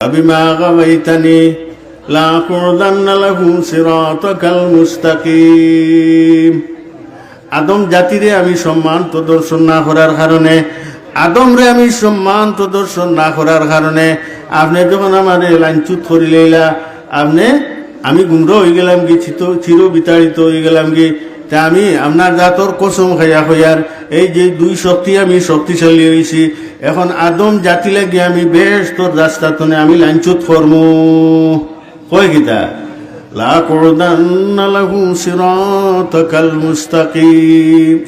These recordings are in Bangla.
فبما غويتني لأقعدن لهم صراطك المستقيم আদম জাতিরে আমি সম্মান প্রদর্শন না করার কারণে আদমরে আমি সম্মান প্রদর্শন না করার কারণে আপনি যখন আমার লাঞ্চুত করিলেইলা আপনি আমি গুমরা হয়ে গেলাম কি চিত চির বিতাড়িত হয়ে গেলাম কি তা আমি আপনার জাতর কসম খাইয়া হইয়ার, এই যে দুই শক্তি আমি শক্তিশালী হয়েছি এখন আদম জাতি লাগি আমি বেশ তোর রাস্তা তনে আমি লাঞ্চুত কর্ম। কয় গীতা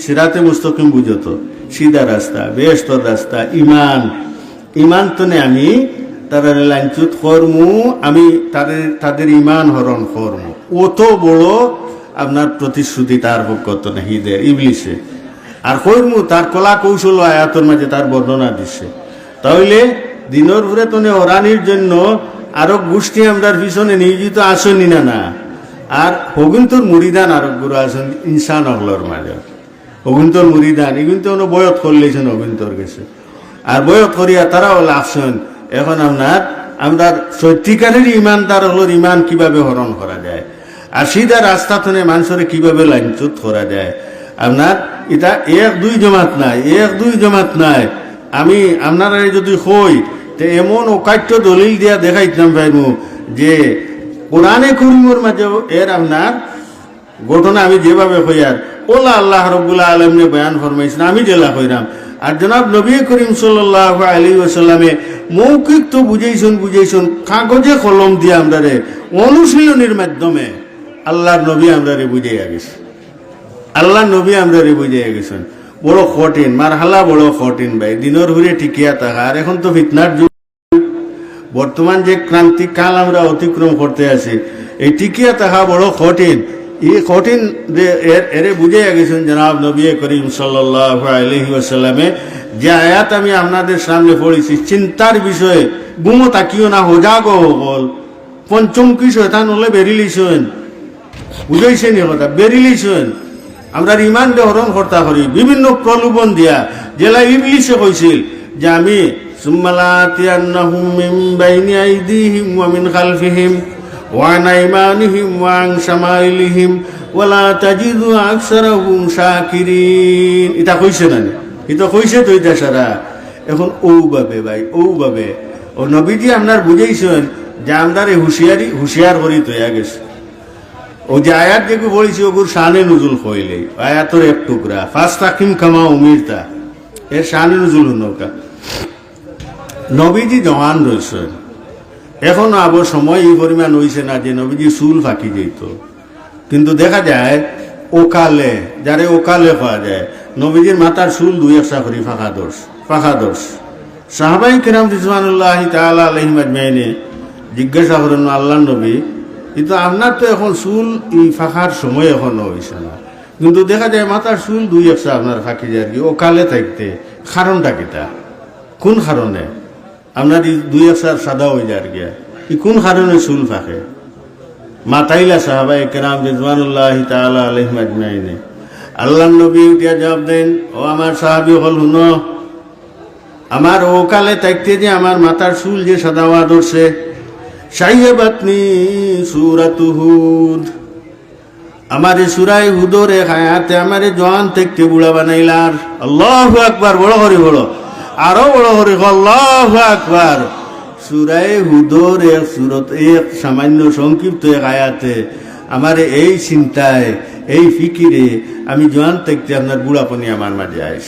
সিরাতে মুস্তাকিম বুঝো তো? সিধা রাস্তা বেশ তোর রাস্তা, ইমান। ইমান তনে আমি তারা লাঞ্চুত কর্মু, আমি তাদের তাদের ইমান হরণ কর্ম। অত বড় আপনার প্রতিশ্রুতি তার পক্ষ নাহি দেয়, ইবলিশে। আর কর্মু তার কলা কৌশল আয়াতর মাঝে তার বর্ণনা দিচ্ছে তাহলে দিনের ভরে তনে ওরানির জন্য আরও গোষ্ঠী আমরার পিছনে নিয়োজিত আসনি না না। আর হগুন্তর মুড়িদান আরব গুরু আছেন ইনসান অগলর মাঝে। হগুন্তর মুড়িদান এগুলো তো বয়ত করলেছেন হগুন্তর গেছে আর বয়ত করিয়া তারাও লাভছেন এখন আপনার আমরা সত্যিকারের ইমান, তার হলোর ইমান কীভাবে হরণ করা যায়? আর সিধা রাস্তা থেকে মানুষের কীভাবে লাইনচ্যুত করা যায়? আপনার এটা এক দুই জমাত নাই, এক দুই জমাত নাই। আমি আপনারা যদি হই তে এমন অকাট্য দলিল দিয়া দেখাইতাম পাইমু যে কোরআনে করিমর মাঝেও এর আপনার ঘটনা আমি যেভাবে হইয়ার ওলা আল্লাহ রব্বুল্লাহ আলমনে বয়ান ফরমাইছেন, আমি জেলা হইরাম আর জনাব নবী করিম সাল্লাহ আলী ওসাল্লামে মৌখিক তো বুঝাইছেন বুঝাইছেন, কাগজে কলম দিয়ে আমরা অনুশীলনের মাধ্যমে আল্লাহর নবী আমরা রে বুঝাইয়া গেছে। আল্লাহ নবী আমরা রে বুঝাইয়া গেছেন বড় কঠিন মার হালা বড় কঠিন ভাই। দিনের ঘুরে টিকিয়া থাকা আর এখন তো ফিতনার যুগ। বর্তমান যে ক্রান্তিক কাল আমরা অতিক্রম করতে আছি, এই টিকিয়া থাকা বড় কঠিন। এই কঠিন এর এরে বুঝে গেছেন জনাব নবী করিম সাল্লাহ যে আয়াত আমি আপনাদের সামনে পড়েছি, চিন্তার বিষয়ে গুমো তাকিও না হোজাগ হল পঞ্চম কি শয়তান হলে বেরিলিছেন বুঝাইছে এ কথা বেরিলিছেন আমরা ইমান দেহরণ কর্তা করি, বিভিন্ন প্রলোভন দিয়া। জেলা ইংলিশে কইছিল যে আমি সুম্মালাতিয়ান্নাহুম মিন বাইনি আইদিহিম ওয়া মিন খালফিহিম মানে? ভাই ও নবীজি আপনার বুঝাইছেন যে আমরা হুঁশিয়ারি, হুঁশিয়ার করি তৈয়া গেছে। ও যে আয়াত যেগুলো বলেছি, ওগুর শানে নজুল হইলে। আয়াতর এক টুকরা। ফার্স্ট তাকিম খামা উমিরতা। এর শানে নজুল নৌকা। নবীজি জওয়ান রয়েছেন এখনও আবার সময় এই পরিমাণ হয়েছে না যে নবীজি চুল ফাঁকি যেত কিন্তু দেখা যায়, ওকালে, যারে ওকালে পাওয়া যায়, নবীজির মাথার চুল দুই একশা করি ফাঁকা দোষ ফাঁকা দোষ। সাহাবাই কিরাম রিজওয়ানুল্লাহ তাআলা আলাইহিম আজমাইনে জিজ্ঞাসা করেন আল্লাহ নবী কিন্তু আপনার তো এখন চুল এই ফাঁকার সময় এখন হয়েছে না। কিন্তু দেখা যায় মাথার চুল দুই একশা আপনার ফাঁকি যায় আর কি। ওকালে থাকতে। কারণটা কিতা? কোন কারণে? আপনার এই দুই একসার সাদা হয়ে যায় গিয়া ই কোন কারণে চুল ফাঁকে? মাতাইলা সাহাবাই কেরাম রিজওয়ানুল্লাহ তাআলা আলাইহিম আজমাইনে। আল্লাহ নবী উঠিয়া জবাব দেন, ও আমার সাহাবি হল হুন আমার ওকালে থাকতে যে আমার মাথার চুল যে সাদা হওয়া ধরছে থেকে বুড়া বড় এক, সামান্য সংক্ষিপ্ত এক আয়াতে আমার এই চিন্তায়, এই ফিকিরে আমি জোয়ান থাকতে আপনার বুড়াপনি আমার মাঝে আইস।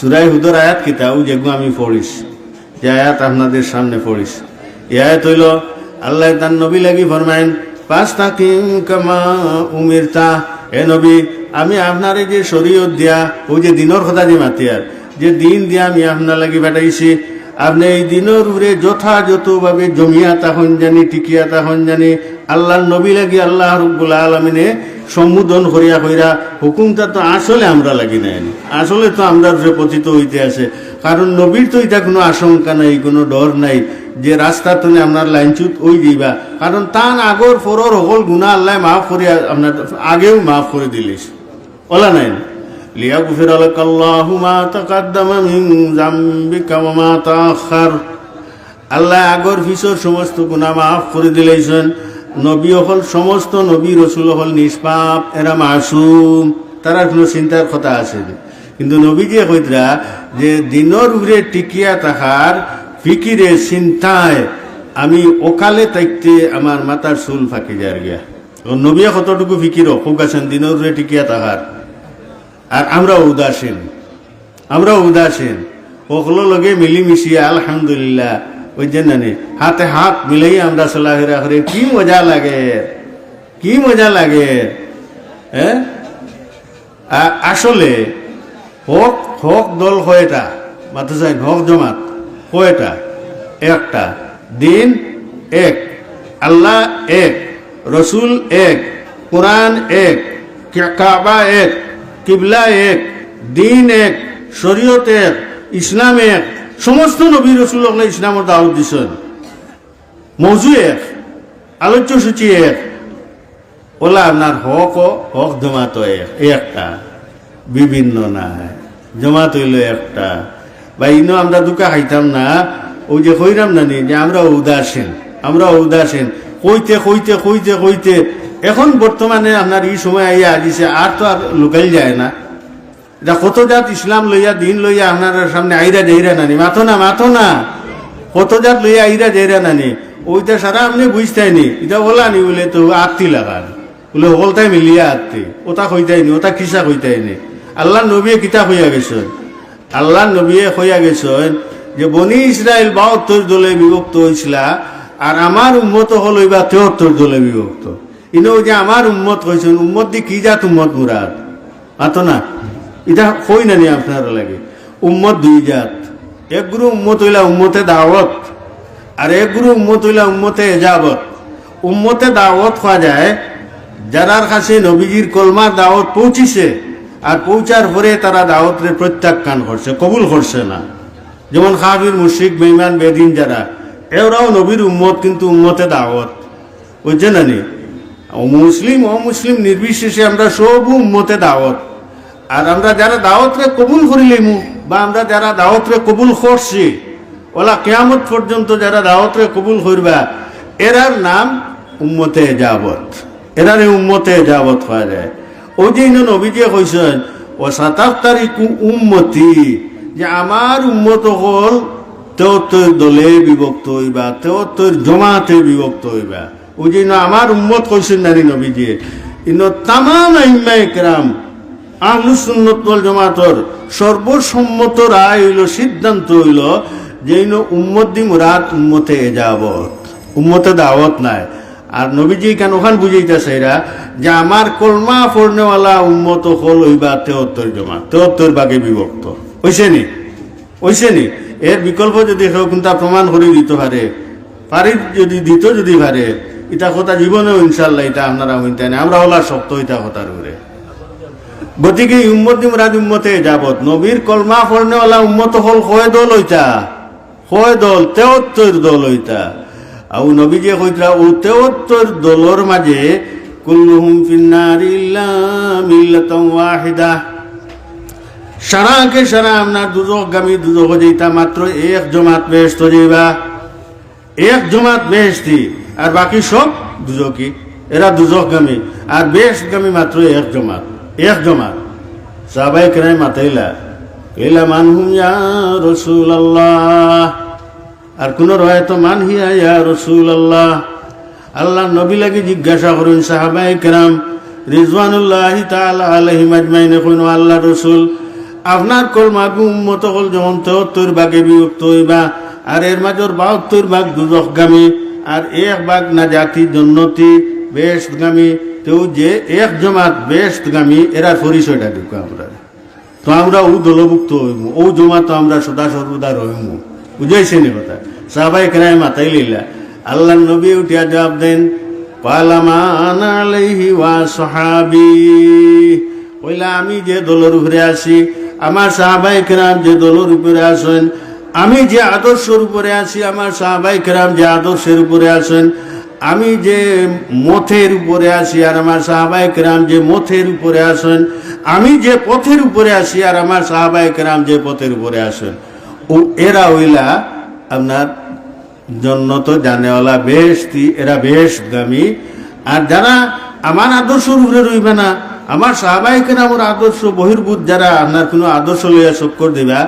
সুরাই হুদর আয়াত কিতাও যেগুলো আমি পড়িস, যে আয়াত আপনাদের সামনে পড়িস। এ আয়াত হইল আল্লাহ তার নবী লাগি ফরমাইন পাঁচ তাকিম কামা উমিরতা। এ নবী, আমি আপনার যে শরীয়ত দিয়া, ওই যে দিনের কথা যে মাতিয়ার যে দিন দিয়া আমি আপনার লাগি পাঠাইছি, আপনি এই দিনের উপরে যথাযথভাবে জমিয়া তখন জানি, টিকিয়া তখন জানি, আল্লাহর নবী লাগি আল্লাহ রব্বুল আলমিনে সম্বোধন করিয়া কইরা, হুকুমটা তো আসলে আমরা লাগি নাই আসলে তো আমরা পতিত হইতে আছে। কারণ নবীর তো এটা কোনো আশঙ্কা নাই, কোনো ডর নাই। যে রাস্তা তুমি আপনার লাইনচুত ওই দিবা কারণ তান আগর ফরর সকল গুণা আল্লাহ মাফ করিয়া আপনার আগেও মাফ করে দিলিস। ওলা নাই? লিয়াগফির আল্লাহু মা তাকাদ্দামা মিন যামবিকা ওয়া মা তাআখার। আল্লাহ আগর ফিসর সমস্ত গুণা মাফ করে দিলেছেন। নবী হল সমস্ত নবী, রসুল হল নিষ্পাপ, এরা মাসুম। তারা কোনো চিন্তার কথা আছে কিন্তু নবী যে কইতরা যে দিনর উপরে টিকিয়া তাহার ফিকিরে চিন্তায় আমি ওকালে তাইতে আমার মাথার চুল ফাঁকি যার গিয়া। ও নবিয়া কতটুকু ফিকির হোক আছেন দিনর উপরে টিকিয়া তাহার আর আমরা উদাসীন আমরা উদাসীন। ওগুলো লগে মিলিমিশিয়া আলহামদুলিল্লাহ ওই যে নানি, হাতে হাত মিলেই আমরা চলাফেরা করে কি মজা লাগে, কি মজা লাগে হ্যাঁ আসলে হক হক দল কয়টা মাথা চাই, হক জমাত। কয়টা? একটা। দিন এক। আল্লাহ এক। রসুল এক। কোরআন এক। কাবা এক। কিবলা এক। দিন এক। শরীয়ত এক। ইসলাম এক। সমস্ত নবী রসুল ইসলামের দাওয়াত দিছেন। মৌজু এক। আলোচ্য সূচি এক। ওলা আপনার হক হক জমাত এক। একটা। বিভিন্ন নাই। জমাত হইল একটা। বা ইনো আমরা দুকা খাইতাম না। ওই যে কইরাম নানি যে আমরা উদাসীন আমরা উদাসীন। কইতে কইতে কইতে কইতে, এখন বর্তমানে আপনার এই সময় আইয়া দিছে, আর তো আর লুকাইল যায় না। যা কত জাত ইসলাম লইয়া, দিন লইয়া আপনার সামনে আইরা যাইরা নানি মাথো না মাথো না। কত জাত লইয়া আইরা যাইরা নানি ওইটা সারা আপনি বুঝতাইনি এটা বলা নি বলে তো আত্মি লাগান। বলে ওলটাই মিলিয়া আত্মি। ওটা কইতাইনি ওটা কিসা কইতাইনি আল্লাহ নবীয়ে কিতা হইয়া গেছেন? আল্লাহ নবীয়ে হইয়া গেছেন যে বনি ইসরায়েল বাহাত্তর দলে বিভক্ত হয়েছিল আর আমার উন্মত হল এবার তেহত্তর দলে বিভক্ত। ইনো যে আমার উম্মত হয়েছেন উম্মত দি কি জাত উম্মত মুরাদ? মাতো না। এটা কই না নি আপনার লাগে। উম্মত দুই জাত। এক গুরু উম্মত হইলা উম্মতে দাওয়াত আর এক গুরু উম্মত হইলা উম্মতে এজাবত। উম্মতে দাওয়াত খাওয়া যায়, যারার কাছে নবীজির কলমার দাওয়াত পৌঁছিছে আর পৌঁছার পরে তারা দাওয়াতরে প্রত্যাখ্যান করছে, কবুল করছে না। যেমন খাবির মুশিক বেইমান বেদিন যারা, এরাও নবীর উম্মত, কিন্তু উম্মতে দাওয়াত। বুঝছে না নি? মুসলিম, অমুসলিম, নির্বিশেষে আমরা সব উম্মতে দাওয়াত। আর আমরা যারা দাওয়াতরে কবুল করিলেমু, বা আমরা যারা দাওয়াতরে কবুল করছি, ওলা কেয়ামত পর্যন্ত যারা দাওয়াতরে কবুল করবা, এরার নাম উম্মতে যাবত এরার উম্মতে যাবত হওয়া যায়। ওই যে ইনো নবীজিয়ে কইছেন ও সাতাশ তারিখ উম্মতি যে আমার উম্মত হল তেহত্তর দলে বিভক্ত হইবা তেহত্তর জমাতে বিভক্ত হইবা। ওই যে আমার উম্মত কইছেন নারী নবীজিয়ে। ইনো তামাম আইম্মা একরাম আহলুসুন্নত ওয়াল জামাতর সর্বসম্মত রায় হইল, সিদ্ধান্ত হইল যে ইনো উম্মত দি মুরাদ উম্মতে এজাবত উম্মতে দাওয়াত নাই। আর নবীজি কেন ওখান বুঝাইতেছে এরা যে আমার কলমা পড়নেওয়ালা উন্মত হল হইবা তেহত্তর জমা। তেহত্তর ভাগে বিভক্ত। হইছে নি? হইছে নি? এর বিকল্প যদি কেউ কিন্তু প্রমাণ করে দিতে পারে। পারি যদি, দিত যদি পারে এটা কথা জীবনেও ইনশাল্লাহ এটা আপনারা হইতে না আমরা হলা শক্ত হইতা কথার উপরে। গতিকে উম্মত মুরাদ উম্মতে যাবত নবীর কলমা পড়নেওয়ালা উম্মত হল কয় দল হইতা? কয় দল? তেহত্তর দল হইতা। আউ নবী যে কইতা ও তেহত্তর দলর মাঝে কুল্লুহুম ফিন্নারি ইল্লা মিল্লাতাম ওয়াহিদা। সারাকে সারা আপনার দুজক গামী দুজক যেতা মাত্র এক জমাত বেহেস্ত যাইবা এক জমাত বেহেস্তি আর বাকি সব দুজকি এরা দুজক গামী, আর বেহেস্ত গামী মাত্র এক জমাত এক জমাত। সাবাই কেনাই মাতাইলা এলা মানহুম ইয়া রসুল আল্লাহ আর কোন রয়তো মানহিয়া ইয়া রসুল আল্লাহ আল্লাহ নবী লাগি জিজ্ঞাসা করুন সাহাবাই কেরাম, রিজওয়ানুল্লাহ তাআলা আলাইহিম আজমাইন কইন আল্লাহ রসুল, আপনার কলমাগু উম্মত হল যখন তেহত্তর ভাগে বিভক্ত হইবা, আর এর মাজর বাহাত্তর ভাগ দুজকগামী, আর এক ভাগ না জাতি জন্নতি বেশগামী, তেও যে এক জমাত বেশগামী, এরা পরিচয়টা দেখো আমরা। তো আমরা ও দলভুক্ত হইমু, ও জমা তো আমরা সদা সর্বদা রহিমু। বুঝাইছে নি কথা? সাহাবাই কেনায় মাথায় লইলা আল্লাহ নবী উঠিয়া জবাব দেন সাহাবি। কইলা, আমি যে দলের উপরে আছি, আমার সাহাবাই কেরাম যে দলের উপরে আসেন আমি যে আদর্শের উপরে আছি, আমার সাহাবাই কেরাম যে আদর্শের উপরে আসেন আমি যে মথের উপরে আছি আর আমার সাহাবাই কেরাম যে মথের উপরে আসেন আমি যে পথের উপরে আসি আর আমার সাহাবাই কেরাম যে পথের উপরে আসেন ও, এরা হইলা আপনার জন্য তো জানেওয়ালা বেশ এরা বেশ গামী আর যারা আমার আদর্শ উপরে রইবে না, আমার সাহাবাহিকের আমার আদর্শ বহির্ভূত, যারা আপনার কোনো আদর্শ লইয়া চক্কর দিবা,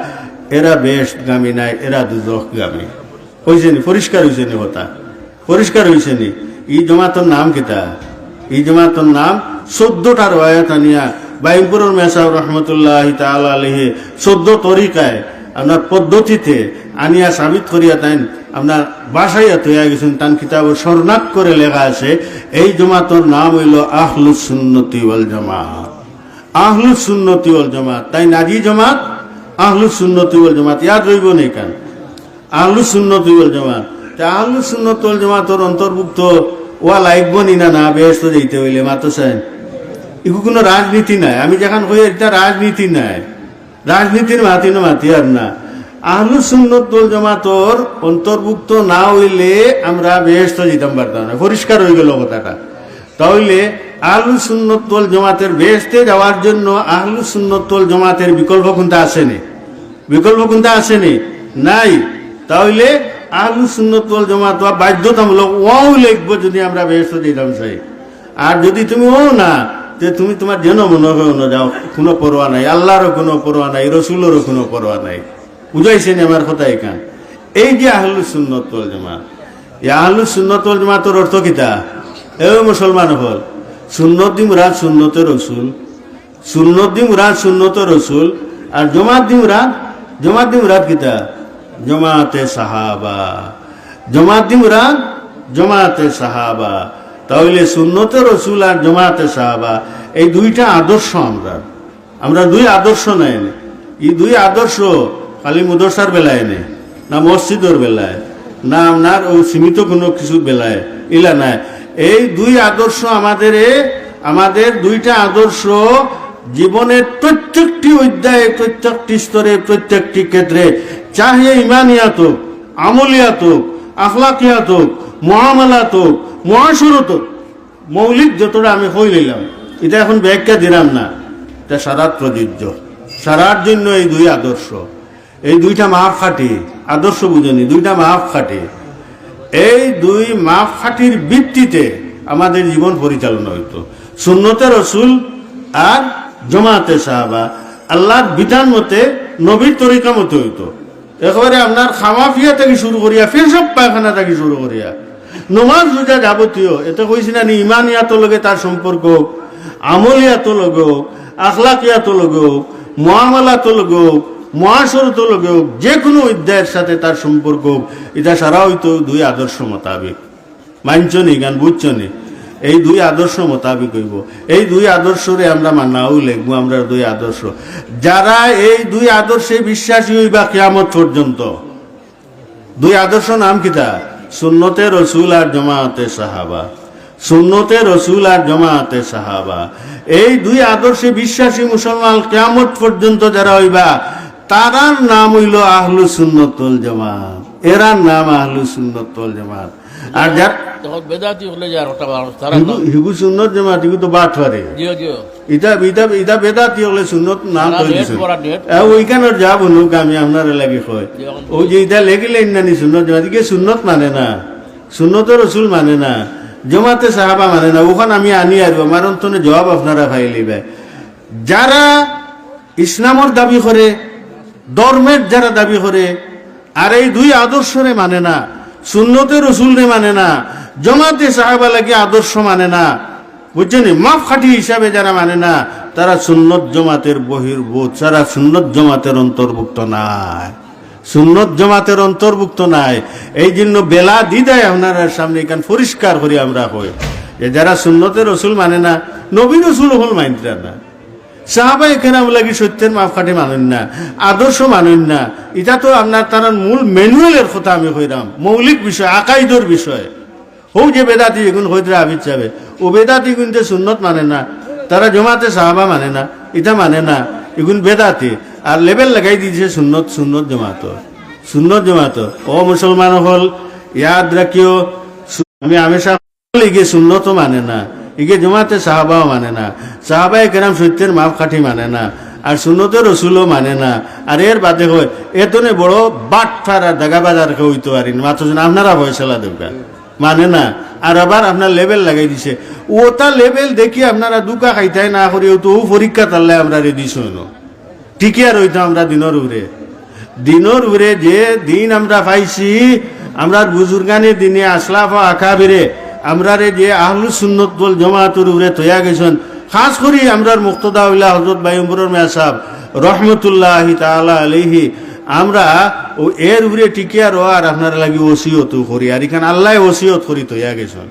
এরা বেশ গামী নাই, এরা দুজক গামী হয়েছে নি? পরিষ্কার হয়েছে নি কথা? পরিষ্কার হয়েছে নি? এই জমাতর নাম কিতা? এই জমাতর নাম চোদ্দটা রয়াত আনিয়া বাইমপুরের মেসাব রহমতুল্লাহ তাআলা আলহে চোদ্দ তরিকায়, আপনার পদ্ধতিতে আনিয়া সাবিত করিয়া তাইন আপনার বাসাইয়া তৈয়া গেছেন, তান কিতাব স্বর্ণাক করে লেখা আছে, এই জমাতর নাম হইল আহলুস সুন্নতি ওয়াল জামাত। আহলুস সুন্নতি ওয়াল জামাত। তাই নাজি জামাত, আহলুস সুন্নতি ওয়াল জামাত, ইয়াদ রইব নেই কান আহলুস সুন্নতি ওয়াল জামাত। তা আহলুস সুন্নত ওয়াল জামাতর অন্তর্ভুক্ত ওয়া লাইকব নি না না বেহস্ত যেতে হইলে মাতো সেন এগু কোনো রাজনীতি নাই। আমি যখন কই, এটা রাজনীতি নাই। রাজনীতির মাতি না মাতি আর না। আহলু সুন্নত দল জামাতর অন্তর্ভুক্ত না হইলে আমরা বেহস্ত যেতাম পারতাম না। পরিষ্কার হয়ে গেল কথাটা। তাহলে আহলু সুন্নত দল জামাতের বেহস্তে যাওয়ার জন্য আহলু সুন্নত দল জামাতের বিকল্প কোনটা আসেনি বিকল্প কোনটা আসেনি নাই। তাহলে আহলু সুন্নত দল জামাত বাধ্যতামূলক ওও লিখব যদি আমরা বেহস্ত যেতাম চাই আর যদি তুমি ও না যে তুমি তোমার যেন মনে হয় না যাও, কোনো পরোয়া নাই, আল্লাহরও কোনো পরোয়া নাই, রসুলেরও কোনো পরোয়া নাই। বুঝাইছেন আমার কথা এখান এই যে আহলু সুন্নত ওয়াল জামাত, এই আহলু সুন্নত ওয়াল জামাতের অর্থ কিতা এ মুসলমান হল, সুন্নত মুরাদ সুন্নতে রসুল, সুন্নত মুরাদ সুন্নত রসুল, আর জমাত দি মুরাদ জমাত দি মুরাদ কিতা জমাতে সাহাবা। জমাত দি মুরাদ জমাতে সাহাবা। তাহলে সুন্নতে রসুল আর জমাতে সাহাবা, এই দুইটা আদর্শ আমরা। আমরা দুই আদর্শ নেই এই দুই আদর্শ খালি মুদর্শার বেলায় নেই, না মসজিদের বেলায়, না আপনার সীমিত কোনো কিছু বেলায়, ইলা নাই। এই দুই আদর্শ আমাদের আমাদের দুইটা আদর্শ জীবনের প্রত্যেকটি অধ্যায়ে, প্রত্যেকটি স্তরে, প্রত্যেকটি ক্ষেত্রে চাহে ইমানিয়াত আমলিয়াত আখলাকিয়াত মহামালাত মহাসুরত মৌলিক যতটা আমি হই নিলাম এটা এখন ব্যাখ্যা দিলাম না। এটা সারাত প্রযোজ্য সারার জন্য এই দুই আদর্শ। এই দুইটা মাপ খাটি, আদর্শ বুঝনি, দুইটা মাপ খাটি। এই দুই মাপ খাটির ভিত্তিতে আমাদের জীবন পরিচালনা হইতো। সুন্নতে রসুল আর জমাতে সাহাবা, আল্লাহর বিধান মতে নবীর তরিকা মতে হইতো। একেবারে আপনার খাওয়া ফিয়া থেকে শুরু করিয়া ফের সব পায়খানা থেকে শুরু করিয়া। নমাজ রোজা যাবতীয়, এতে কইছি না নি, ইমানিয়াত লগে তার সম্পর্ক আমলিয়াত লগে আখলাকিয়াত লগে হোক মহামালাত লগে মহাসরত লগে হোক যে কোনো অধ্যায়ের সাথে তার সম্পর্ক হোক, এটা সারা হইতো দুই আদর্শ মোতাবেক। মানছ নি গান বুঝছ নি এই দুই আদর্শ মোতাবেক হইব। এই দুই আদর্শরে আমরা মানাও লিখব আমরা দুই আদর্শ। যারা এই দুই আদর্শে বিশ্বাসী হইবা কেয়ামত পর্যন্ত, দুই আদর্শ নাম কিতা? সুন্নতে রসুল আর জমাতে সাহাবা। সুন্নতে রসুল আর জমাতে সাহাবা। এই দুই আদর্শে বিশ্বাসী মুসলমান কেয়ামত পর্যন্ত যারা হইবা তারার নাম হইল আহলু সুন্নতল জামাত। এরার নাম আহলু সুন্নতল জামাত। আর যার হলে যার ওটা মানুষ হিগু- হিগু সুন্নত জামাত হিগু তো বাট পারে জিও জিও। ইটা ইটা ইটা বেদাতি হলে সুন্নত নাম যা আমি আপনার লাগি কয় ও যে এটা লেগিলে নানি সুন্নত জামাত ইকে সুন্নত মানে না। সুন্নত রসুল মানে না। জমাতে সাহাবা মানে না। ওখানে আমি আনি আর আমার অন্তনে জবাব আপনারা ভাই লিবে। যারা ইসলামর দাবি করে ধর্মের যারা দাবি করে, আর এই দুই আদর্শরে মানে না সুন্নতে রসুলরে মানে না, জমাতে সাহাবা লাগে আদর্শ মানে না। বুঝছেন মাফ খাটি হিসাবে যারা মানে না, তারা সুন্নত জমাতের বহির্ভূত তারা সুন্নত জমাতের অন্তর্ভুক্ত নাই। সুন্নত জমাতের অন্তর্ভুক্ত নাই। এই জন্য বেলা দিদায় আপনার সামনে এখান পরিষ্কার করি আমরা হই। যারা সুন্নতের রসুল মানে না নবীন রসুল হল মানতে না। সাহাবা এখানে লাগি সত্যের মাপকাঠি মানেন না, আদর্শ মানেন না। এটা তো আপনার তার মূল ম্যানুয়ালের কথা আমি কইরাম, মৌলিক বিষয়, আকাইদর বিষয়। হোক যে বেদাতি এগুন হইতে আবিদ যাবে, ও বেদাতি কিন্তু সুন্নত মানে না, তারা জমাতে সাহাবা মানে না, এটা মানে না, এগুন বেদাতি। আর লেবেল লাগাই দিয়েছে সুন্নত সুন্নত জমাত। সুন্নত জমাত। ও মুসলমান হল, ইয়াদ রাখিও সু- আমি আমেশা ইগে সুন্নত মানে না। ইগে জমাতে সাহাবাও মানে না। সাহাবাই কেরাম সত্যের মাপ কাঠি মানে না, আর সুন্নতের রসুলও মানে না। আর এর বাদে হয় এতনে বড় বাট ফারা দাগা বাজার হইতে পারিন মাত্র আপনারা ফয়সলা দরকার মানে না, আর আবার আপনার লেভেল লাগাই দিছে। ওটা লেভেল দেখি আপনারা দুকা খাইতাই না করি তো পরীক্ষা তাহলে আমরা রেডি শোনো। ঠিকই আর হইতো আমরা দিনের উরে। দিনের উরে যে দিন আমরা পাইছি, আমরা বুজুর্গানের দিনে আসলাফ আকাবিরে আমরা রে যে আহলু সুন্নত বল জমাতুর উরে তৈয়া গেছেন, খাস করি আমরার মুক্তদা উল্লাহ হজরত বাইম্বরর মেয়া সাহ রহমতুল্লাহ তাআলা আলাইহি, আমরা ও এর উপরে টিকিয়া রো আর আপনার লাগি ওসিয়ত করি, আর এখানে আল্লাহ ওসিয়ত করি তৈয়া গেছেন।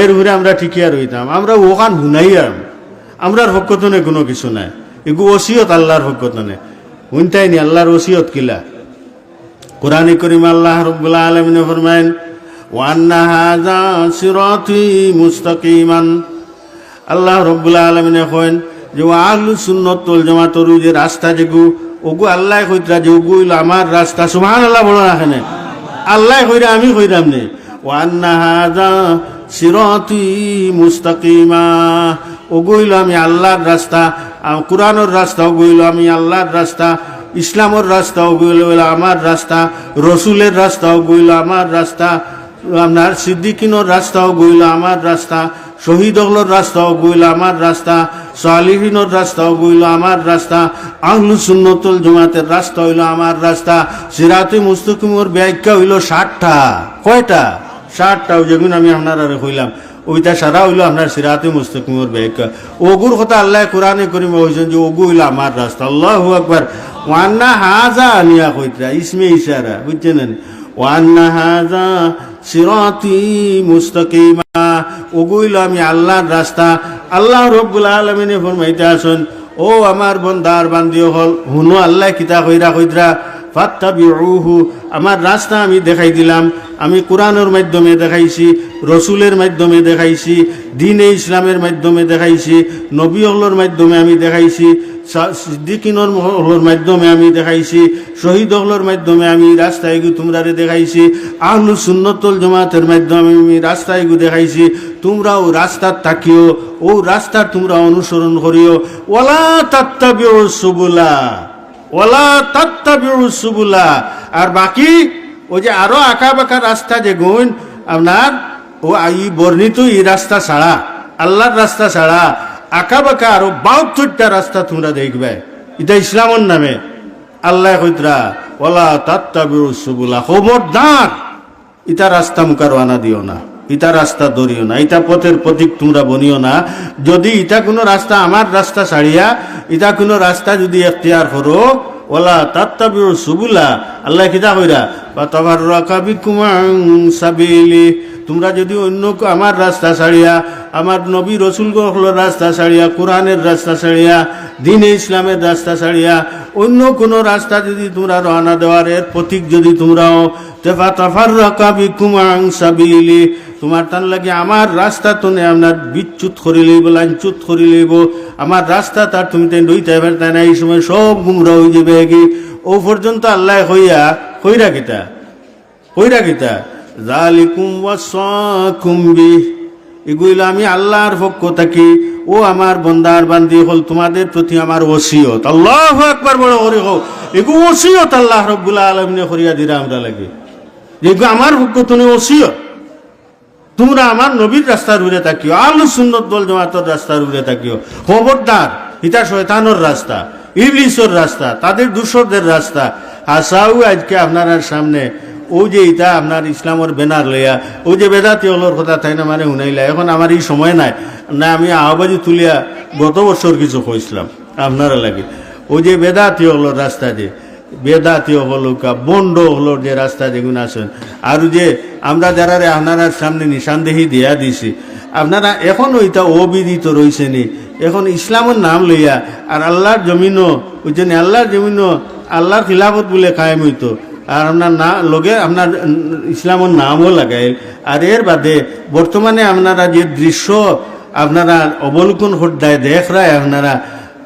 এর উপরে আমরা টিকিয়া রইতাম, আমরা ওখান হুনাইয়াম, আমরার হকতনে কোনো কিছু নাই, এগু ওসিয়ত আল্লাহর হকতনে। হুনতাই নি আল্লাহর ওসিয়ত কিলা? কোরআনে করিম আল্লাহ রব্বুল আলমিন ফরমাইন ওয়ান্না হাজা সিরাতি মুস্তাকিমান। আল্লাহ রব্বুল আলমিনে কইন যে আহলু সুন্নত তোল জামাতর যে রাস্তা যেগু, ওগু আল্লাহ কইতরা যে, ওগু আমার রাস্তা। সুবহান আল্লাহ বলো না এখানে আল্লাহ কইরা আমি কইরাম নে। ওয়ান্না হাজা সিরাতি মুস্তাকিমা, ওগু আমি আল্লাহর রাস্তা কোরআনের রাস্তা, ওগু আমি আল্লাহর রাস্তা, ইসলামের রাস্তা, ওগু হইল আমার রাস্তা, রসুলের রাস্তা, ওগু হইল আমার রাস্তা। আপনার সিদ্দিকিনোর রাস্তাও গইল আমার রাস্তা, শহীদ হলোর রাস্তাও গইল আমার রাস্তা, সালিহিনোর রাস্তাও গইল আমার রাস্তা, আহলু সুন্নতুল জমাতের রাস্তা হইল আমার রাস্তা, সিরাতে মুস্তকিমর ব্যাখ্যা হইল ষাটটা। কয়টা? ষাটটা যেগুলো আমি আপনারা কইলাম। ওইটা সারা হইল আপনার সিরাতে মুস্তকিমর ব্যাখ্যা। ওগুর কথা আল্লাহ কোরআনে করিম হয়েছেন যে ওগু হইল আমার রাস্তা। আল্লাহ আকবার। ওয়ান্না হাজা আনিয়া কইতরা, ইসমে ইশারা, বুঝছেন? ওয়ান্ন হাজা সিরাতি মুস্তাকিমা। ওগুইল আমি আল্লাহর রাস্তা। আল্লাহ রব্বুল আলমিনে ফরমাইতে আসুন, ও আমার বন্দার বান্দিও হল, হুনু আল্লাহ কিতা কইরা কইরা ফাত্তা বিহু আমার রাস্তা আমি দেখাই দিলাম, আমি কোরআনের মাধ্যমে দেখাইছি, রসুলের মাধ্যমে দেখাইছি, দিনে ইসলামের মাধ্যমে দেখাইছি, নবী হলোর মাধ্যমে আমি দেখাইছি সিদ্দিকিনোর হলোর মাধ্যমে আমি দেখাইছি, শহীদ হলোর মাধ্যমে আমি রাস্তায় গু তোমরারে দেখাইছি আহলু সুন্নতল জমাতের মাধ্যমে আমি রাস্তায় গু দেখাইছি, তোমরাও রাস্তার তাকিও ও রাস্তার তোমরা অনুসরণ করিও। OLA তাত্তাবিউ সুবুলা OLA তাত্তাবিউ সুবুলা। আর বাকি, ওই যে আরও আঁকা বাঁকা রাস্তা যে গুণ, আপনার, ও এই বর্ণিত এই রাস্তা ছাড়া, আল্লাহর রাস্তা ছাড়া আঁকা বাঁকা আরও বাহাত্তরটা রাস্তা তোমরা দেখবে। এটা ইসলামের নামে। আল্লাহ কইতরা ওলা তাত্তাবিউ সুবুলা খবরদার ইটা রাস্তা মুখার আনা দিও না। ইটা রাস্তা ধরিও না। ইটা পথের প্রতীক তোমরা বনিও না। যদি ইটা কোনো রাস্তা আমার রাস্তা ছাড়িয়া ইটা কোনো রাস্তা যদি এখতিয়ার করো ওলা তাত্তাবিউ সুবুলা। আল্লাহ কিতা কইরা বা তবার রাকাবি সাবিলি। তোমরা যদি অন্য আমার রাস্তা ছাড়িয়া আমার নবী রসুল হলোর রাস্তা ছাড়িয়া, কোরআনের রাস্তা ছাড়িয়া, দিনে ইসলামের রাস্তা ছাড়িয়া। অন্য কোনো রাস্তা যদি তোমরা রওনা দেওয়ার, এর প্রতীক যদি তোমরাও, তেফা তাফার রাকাবি কুমাং সাবিলি তোমার তার লাগে আমার রাস্তা তো নে আপনার বিচ্যুত করি লইব লাঞ্চুত করি লইব। আমার রাস্তা তার তুমি তাই নইতে পারতে না, এই সময় সব গুমরা হয়ে যাবে কি? ও পর্যন্ত আল্লাহ হইয়া, কইরা কিতা? কইরা কিতা? জালিকুম ওয়াসাকুম এগুলো আমি আল্লাহর পক্ষ থাকি। ও আমার বন্দার বান্দি হল, তোমাদের প্রতি আমার ওসিয়ত। আল্লাহ একবার বড় করে হোক এগু ওসিয়ত আল্লাহ রব্বুল্লাহ আলমিনে করিয়া দিরা আমরা লাগে। যেগু আমার পক্ষ তুমি ওসিয়ত। তোমরা আমার নবীর রাস্তার উড়ে থাকিও আলু সুন্নত দল জমাতর রাস্তার উড়ে থাকিও। খবরদার ইটা শয়তানোর রাস্তা, ইবলিসর রাস্তা, তাদের দূষরদের রাস্তা। আসাও আজকে আপনার সামনে ও যে ইটা আপনার ইসলামের বেনার লইয়া, ও যে বেদাতি হলোর কথা তাই না মানে শুনাইলা, এখন আমার এই সময় নাই। না, আমি আহ্বাজি তুলিয়া গত বছর কিছু কইছিলাম আপনারা লাগে। ও যে বেদাতি হলোর রাস্তা যে বেদাতীয় হলুকা বন্ড হলোর যে রাস্তা যেগুলো আছেন, আর যে আমরা যারা আপনারা সামনে নিশানদেহি দিয়া দিছি, আপনারা এখনও এটা অবিদিত রয়েছে নি এখন ইসলামের নাম লইয়া আর আল্লাহর জমিনও, ওই জন্য আল্লাহর জমিনও আল্লাহর খিলাফত বলে কায়েম হইতো। আর আপনার না লগে আপনার ইসলামের নামও লাগাই আর এর বাদে বর্তমানে আপনারা যে দৃশ্য আপনারা অবলোকন হড্ডায় দেখ রায় আপনারা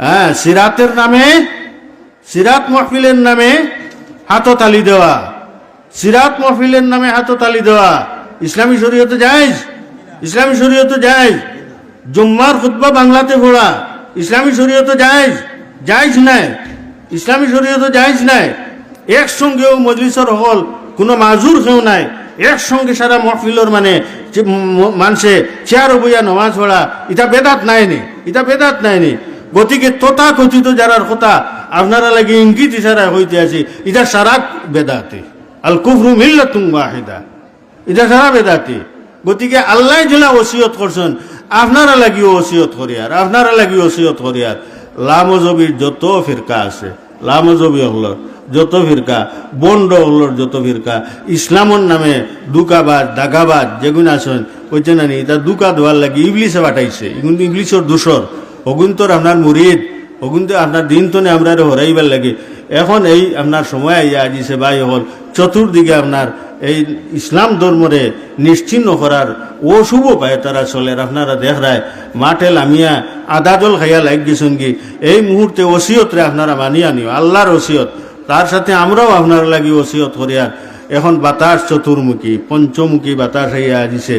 হ্যাঁ সিরাতের নামে, সিরাত মহফিলের নামে হাততালি দেওয়া। সিরাত মহফিলের নামে হাততালি দেওয়া। ইসলামী শরীয়তে যাইজ, ইসলামী শরীয়তে যাইজ। জুম্মার খুতবা বাংলাতে পড়া, ইসলামী শরীয়তে যাইজ যাইজ নাই। ইসলামী শরীয়ত যাইজ নাই। একসঙ্গেও মজলিসর হল, কোনো মাজুর কেউ নাই। একসঙ্গে সারা মহফিলর মানে মানুষে চেয়ার বইয়া নমাজ পড়া, এটা বেদাত নাইনি, এটা বেদাত নাইনি। গতিকে তথা কথিত যারার কথা আপনারা লাগে ইঙ্গিত ইশারা হইতে আছে, এটা সারা বেদাতে। আল কুফরু মিল্লাতুম ওয়াহিদা, এটা সারা বেদাতি। গতিকে আল্লাহ যেটা ওসিয়ত করছেন, আপনারা লাগিও ওসিয়ত করিয়ার, আপনারা লাগিও ওসিয়ত করিয়ার। লামজবির যত ফিরকা আছে, লামজবি হলর যত ফিরকা, বন্ড হলর যত ফিরকা, ইসলামর নামে দুকাবাদ দাগাবাদ যেগুলো আছেন কইছে না নি এটা দুকা দেওয়ার লাগি ইংলিশে পাঠাইছে। কিন্তু ইংলিশের দূষর। অগুন্তর আপনার মুরিদ। অগুন্ত আপনার দিন তনে আমরা হরাইবার লাগে। এখন এই আপনার সময় আইয়া আজিছে ভাই হল, চতুর্দিকে আপনার এই ইসলাম ধর্মরে নিশ্চিন্ন করার অশুভ পায় তারা চলে। আপনারা দেখ রায়, মাঠে লামিয়া আদা জল খাইয়া লাগ গেছেন কি? এই মুহূর্তে ওসিয়তরে আপনারা মানিয়া নিও। আল্লাহর ওসিয়ত। তার সাথে আমরাও আপনার লাগি ওসিয়ত করিয়ার এখন বাতাস চতুর্মুখী, পঞ্চমুখী বাতাস আইয়া আজিছে,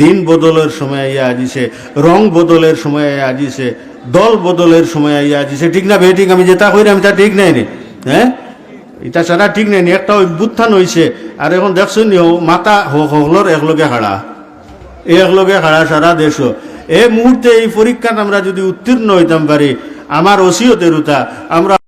দিন বদলের সময় আইয়া আজিছে, রং বদলের সময় আইয়া আজিছে, দল বদলের সময় আইয়া আজিছে, ঠিক না বে ঠিক আমি যেটা কইরাম তা ঠিক নাই নি। হ্যাঁ? এটা সারা ঠিক নাই নি। একটা অভ্যুত্থান হয়েছে আর এখন দেখছেন মাতা হকলর একলগে হারা একলগে হারা সারা দেশ। এই মুহূর্তে এই পরীক্ষাত আমরা যদি উত্তীর্ণ হইতাম পারি, আমার ওসিয়তের উতা, আমরা